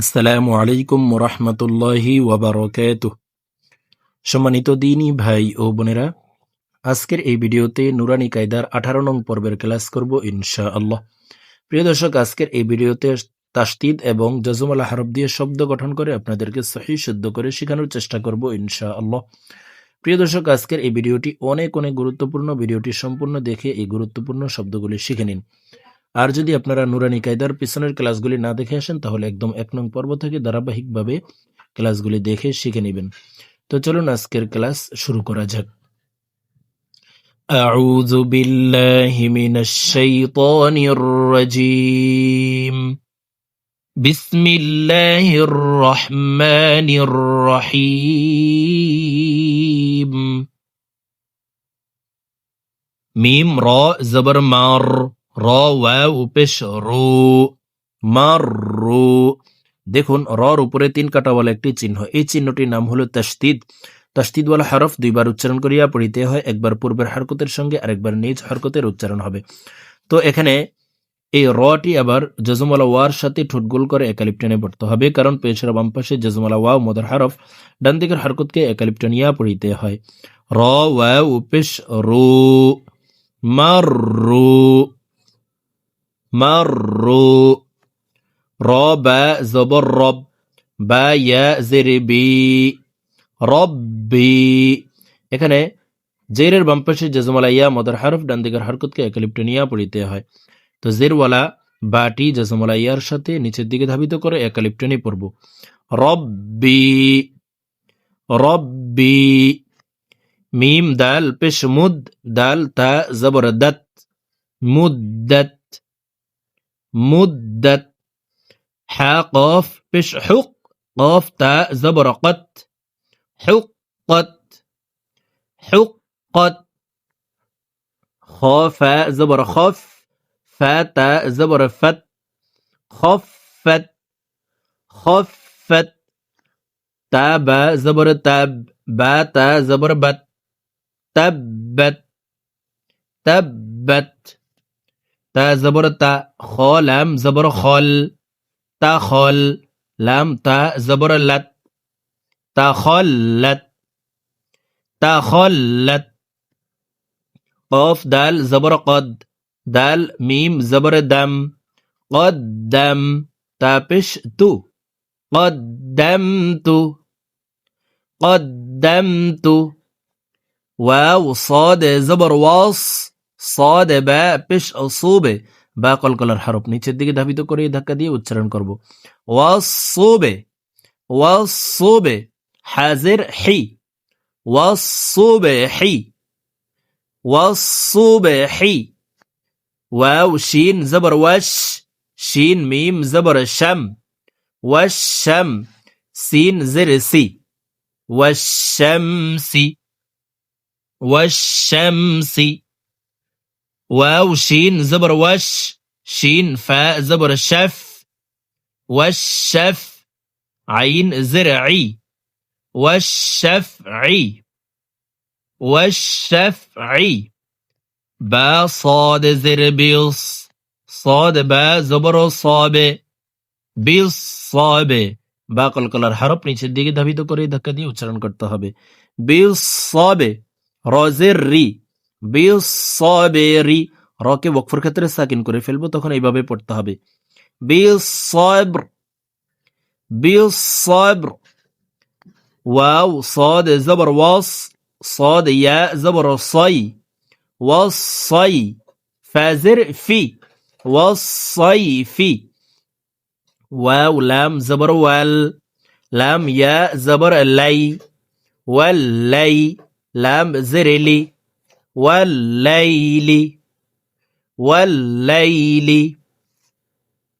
আসসালামু আলাইকুম রহমতুল্লাহি ওয়াবারকাত সম্মানিত দিনী ভাই ও বোনেরা, আজকের এই ভিডিওতে নুরানি কায়দার আঠারো নং পর্বের ক্লাস করব ইনশা আল্লাহ প্রিয় দর্শক, আজকের এই ভিডিওতে তাস্তিদ এবং জজমালা হরফ দিয়ে শব্দ গঠন করে আপনাদেরকে সহি শুদ্ধ করে শেখানোর চেষ্টা করব ইনশা আল্লাহ প্রিয় দর্শক, আজকের এই ভিডিওটি অনেক অনেক গুরুত্বপূর্ণ। ভিডিওটি সম্পূর্ণ দেখে এই গুরুত্বপূর্ণ শব্দগুলি শিখে নিন। আর যদি আপনারা নুরানি কায়দার পিছনের ক্লাসগুলি না দেখে আসেন তাহলে একদম এক নং পর্ব থেকে ধারাবাহিকভাবে ক্লাসগুলি দেখে শিখে নেবেন তো চলুন আজকের ক্লাস শুরু করা যাক أعوذ بالله من الشيطان الرجيم بسم الله الرحمن الرحيم মিম র জবর মার র, ওয়াও পেশ রু মার রু দেখুন, রর উপরে তিন কাটাওয়ালা একটি চিহ্ন। এই চিহ্নটির নাম হলো তাস্তিদ তাস্তিদওয়ালা হরফ দুইবার উচ্চারণ করিয়া পড়িতে হয়। একবার পূর্বের হরকতের সঙ্গে আরেকবার নিজ হরকতের উচ্চারণ হবে। তো এখানে এই রটি আবার জজমালা ওয়ার সাথে ঠোঁটগোল করে একালিপ টেনে পড়তে হবে। কারণ পেছরা বাম পাশে জজমালা ওয়াও, মদার হরফ, ডান দিকের হরকতকে একালিপ টানিয়া পড়িতে হয়। র, ওয়াও পেশ রু মাররু। মাররু র বা জবর রব বা ইয়া জেরে বি রব্বি এখানে জেরের বাম পাশে জজমালা ইয়া মদার হরফ ডান দিকের হরকতকে একালিপ্ট নিয়া পড়িতে হয়। তো জেরওয়ালা বাটি জজমালা ইয়ার সাথে নিচের দিকে ধাবিত করে একালিপ্ট নিয়ে পড়ব। রব্বি রব্বি, মিম, দাল, পেশ, মুদ, দাল, তা, জবর, দত মুদ্দত مدت ح قاف بش حق. قاف تاء زبرقت. حقت. حقت. خاف زبر خف. فا زبر فت. خفت. خفت. تاب زبر تاب با زبر بت. تبت. تبت. تا زبر تا خالم زبر خل تا خل لام تا زبر لت تخلت تخلت قاف دال زبر قد دال ميم زبر دم قدم تابش تو قدمت قدمت واو صاد زبر واص সদ ব্যা পেশ সোবে বা কলকলার হারফ নিচের দিকে ধাবিত করে ধাক্কা দিয়ে উচ্চারণ করব। ওয়া সোবে ওয়া সোবে হাজের হেই ওয়া সোবে হেই ওয়া সোবে হেই ওয়াও, শিন, জবর, ওয়াশ, শিন, মিম, জবর শ্যাম ওয়াশ শ্যাম সিন, জের, সি, ওয়াশ শ্যাম সি, ওয়াশ শ্যাম সি। واو شين زبر وش شين فاء زبر شف والشف عين زرعي والشفع والشفع با صاد زر بيص صاد با زبر صاب بالصاب বা কলকলার হরফ নিচের দিকে ধাবিত করে ধাক্কা দিয়ে উচ্চারণ করতে হবে বিলসবে রজের রি বিলসবে রি রকে বকফর ক্ষেত্রে সাকিন করে ফেলবো তখন এইভাবে পড়তে হবে বিলসবর বিলসবর واو صاد زبر واص صاد ياء زبر صي والصي فازر في والصيف واو لام زبر وال لام ياء زبر لي واللي لام زرلي والليل والليل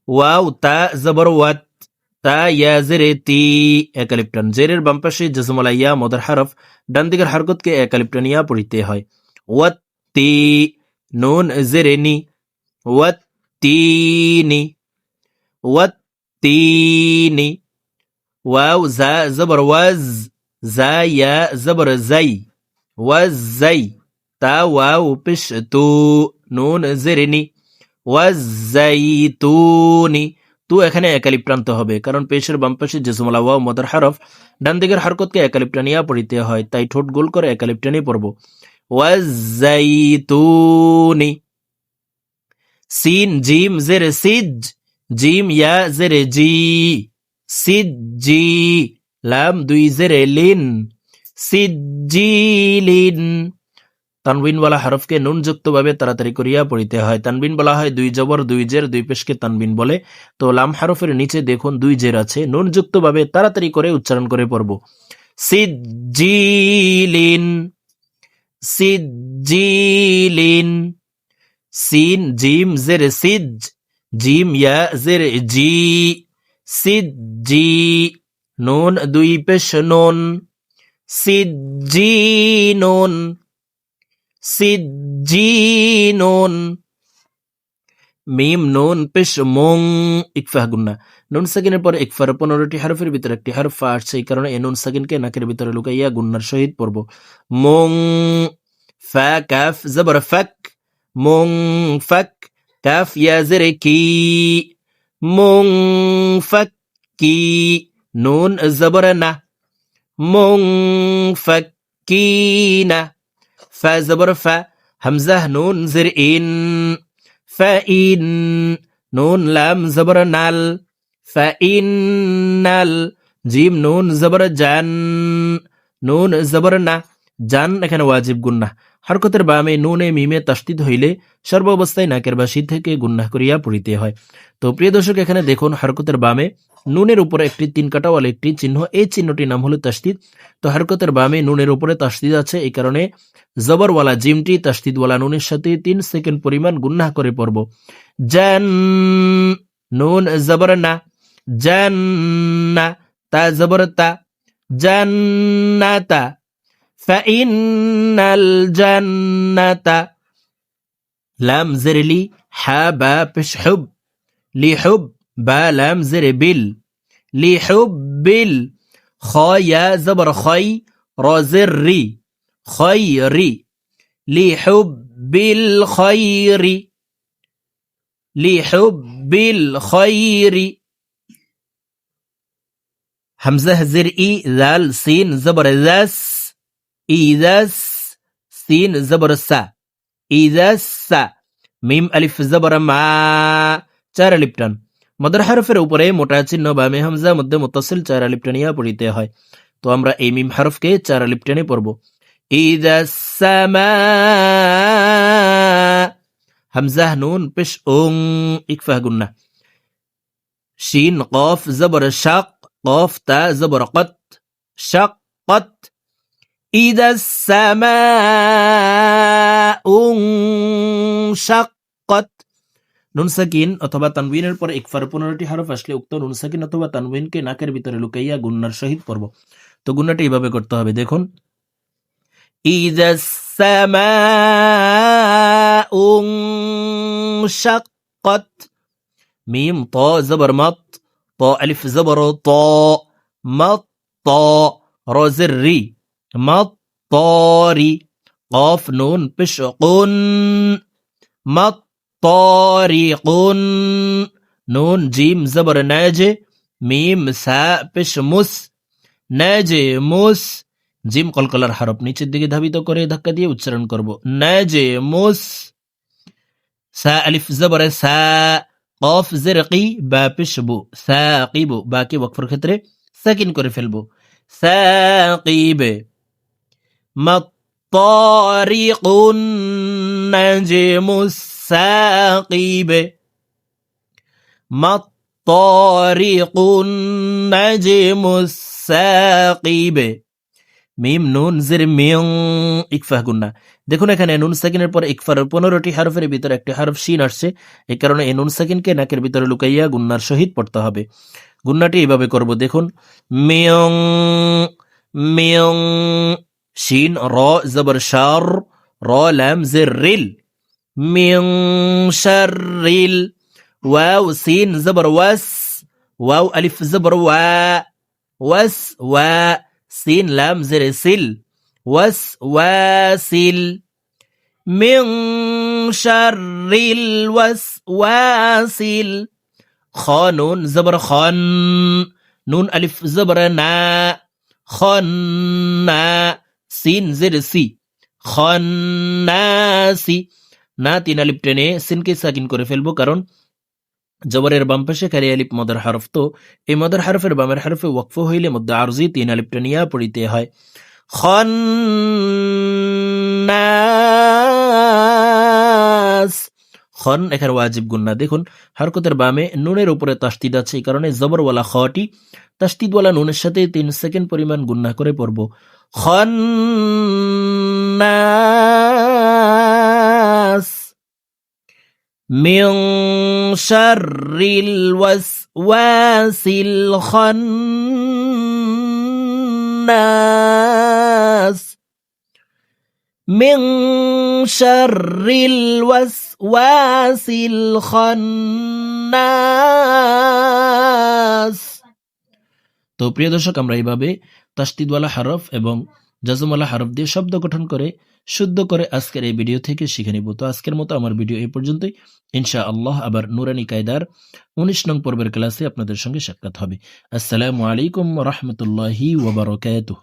واو تاء زبر وات তা ইয়া জেরে তি একালিপ্টন জেরের বাম পাশে জজমলা ইয়া মদার হারফ ডান দিকের হরকতকে একালিপ্টন ইয়া পড়িতে হয় ওয়াত তি নুন জেরে নি ওয়াত তিনি ওয়াত তিনি ওয়াও জা জবর ওয়াজ জা ইয়া জবর জাই তু নুন জেরে নি ওয়াজ জাইতুনি তু এখানে একালিপ টানতে হবে, কারণ পেশের বাম পাশে যে জুমলা ওয়াও মদার হারফ, ডান দিকের হরকতকে একালিপ টানিয়া পড়িতে হয়, তাই ঠোঁট গোল করে একালিপ টানিয়ে পড়ব। ওয়াজাইতুনি সিন, জিম, জেরে, সিজ, জিম, ইয়া, জেরে, জি, সিজ লাম, দুই, জেরে, লিন সিজিলিন তানবিন বলা হরফকে নুন যুক্ত ভাবে তাড়াতাড়ি করিয়া পড়িতে হয়। তানবিন বলা হয়, দুই জবর, দুই জের, দুই পেশকে তানবিন বলে। তো লাম হরফের নিচে দেখুন, দুই জের আছে। নুন যুক্ত ভাবে তাড়াতাড়ি করে উচ্চারণ করে পড়ব। সিজিলিন সিজিলিন সিন, জিম, জের সিজ জিম, ইয়া, জের, জি সিজি নুন, দুই পেশ, নুন সিজিনুন সিজিনুন মিম নুন পেশ মং ইকফাহ গুন্না। নুন সাকিনের পর ইকফার পনেরোটি হারফের ভিতরে একটি হারফ আসছে, এই কারণে এই নুন সাকিনকে নাকের ভিতরে লুকাইয়া গুন্নার সহিত পড়ব। মং ফা কাফ জবর ফাক মং ফাক কাফ, ইয়া, জেরে, কি, মং ফাক কি, নুন, জবর, না, মং ফাক্কিনা ফা জবর ফা হামজা নুন জির ইন ফা ইন নুন লাম জবর নাল ফা ইন নাল জিম নুন জবর জান নুন জবর না জান এখানে ওয়াজিব গুন্না হরকতের বামে নুনে মিমে তাস্তিদ হইলে সর্বাবস্থায় নাকের বাসি থেকে গুন্না করিয়া পড়িতে হয়। তো প্রিয় দর্শক, এখানে দেখুন হরকতের বামে নুনের উপরে একটি তিন কাটাওয়ালা একটি চিহ্ন। এই চিহ্নটির নাম হলো তাস্তিদ। তো হরকতের বামে নুনের উপরে তাস্তিদ আছে। এই কারণে জবরওয়ালা জিমটি তাস্তিদওয়ালা নুনের সাথে তিন সেকেন্ড পরিমাণ গুন্না করে পড়ব। জান, নুন জবর না। জান্না তা জবর তা। জান্নাতা فإن الجنة لام زر لي حابا حب لحب با لام زر بال لحب ال خايا زبر خي را زر ري خيري لحب الخير لحب الخير. همزة زر إي ذال سين زبر ذاس ইজাস সিন জবর সা মিম আলিফ জবর মা চার আলিফ টান মদর হরফের উপরে মোটা চিহ্ন বা মেহামজা মধ্যে মোতাসিল চার আলিফ ইয়া পড়িতে হয়। তো আমরা এই মিম হারফকে চার আলিফ টেনে পড়ব। হামজাহ নুন, পেশ ওং ইকফা গুন্না। শিন, কফ জবর শাক, কফ, তা জবর কত শাক কত إذا السماء انشقت নুন সাকিন অথবা তানবিনের পর ইকফার পনেরোটি হরফ আসলে উক্ত নুন সাকিন অথবা তানবিনকে নাকের ভিতরে লুকাইয়া গুন্নার সহিত পড়ব তো গুন্নাটা এইভাবে করতে হবে দেখুন إذا السماء انشقت ميم طا زبر مط طا ألف زبر طا مط طا মাত্তরি কফ নুন পেশ কোন মাত্তরি কোন নুন জিম জবর নাজ মিম সা পেশ মুস নাজ মুস জিম কলকলার হারপ নিচের দিকে ধাবিত করে ধাক্কা দিয়ে উচ্চারণ করব. নাজ মুস সা আলিফ জবর সা কফ জেরকি বা পেশবু সাকিবু বাকি ওয়াকফের ক্ষেত্রে সাকিন করে ফেলব. সাকিবে مطارق النجم الساقب مطارق النجم الساقب মিম নুন জের মিয়ং ইকফাহ গুন্না দেখুন এখানে নুন সাকিনের পর ইকফার পনেরোটি হারফের ভিতরে একটি হারফ শিন আসছে এই কারণে এই নুন সাকিনকে নাকের ভিতরে লুকাইয়া গুন্নার সহিত পড়তে হবে গুন্নাটি এইভাবে করব দেখুন মিয়ং মিয়ং শিন র জবর শার র লাম জের রিল মিং শারিল ওয়াও সিন জবর ওয়াস ওয়াও আলিফ জবর ওয়া ওয়াস ওয়া সিন লাম জের সিল ওয়াস ওয়াসিল মিং শারিল ওয়াস ওয়াসিল খ নুন জবর খন নুন আলিফ জবর না খন না সিন জের সি। খন্নাসি। না তিন আলিপ টেনে সিনকে সাকিন করে ফেলব, কারণ জবরের বাম পাশে খালি আলিপ মদার হারফ। তো এই মদার হরফের বামের হারফে ওয়াকফ হইলে মধ্যে আরজি তিন আলিপ টেনিয়া পড়িতে হয়। খন্নাস। খন এখানে ওয়াজিব গুন্না দেখুন হরকতের বামে নুনের উপরে তাস্তিদ আছে এই কারণে জবরওয়ালা খটি তাস্তিদওয়ালা নুনের সাথে তিন সেকেন্ড পরিমাণ গুন্না করে পড়ব খন্নাস من شر الوسواس الخناس من شر الوسواس الخناس তো প্রিয় দর্শক আমরা এইভাবে তাস্তিদওয়ালা হরফ এবং জাজমওয়ালা হরফ দিয়ে শব্দ গঠন করে শুদ্ধ করে আজকের এই ভিডিও থেকে শিখে নিব তো আজকের মতো আমার ভিডিও এই পর্যন্তই ইনশা আল্লাহ আবার নুরানি কায়দার উনিশ নং পর্বের ক্লাসে আপনাদের সঙ্গে সাক্ষাৎ হবে আসসালামু আলাইকুম রহমতুল্লাহি ওবরকাতুহ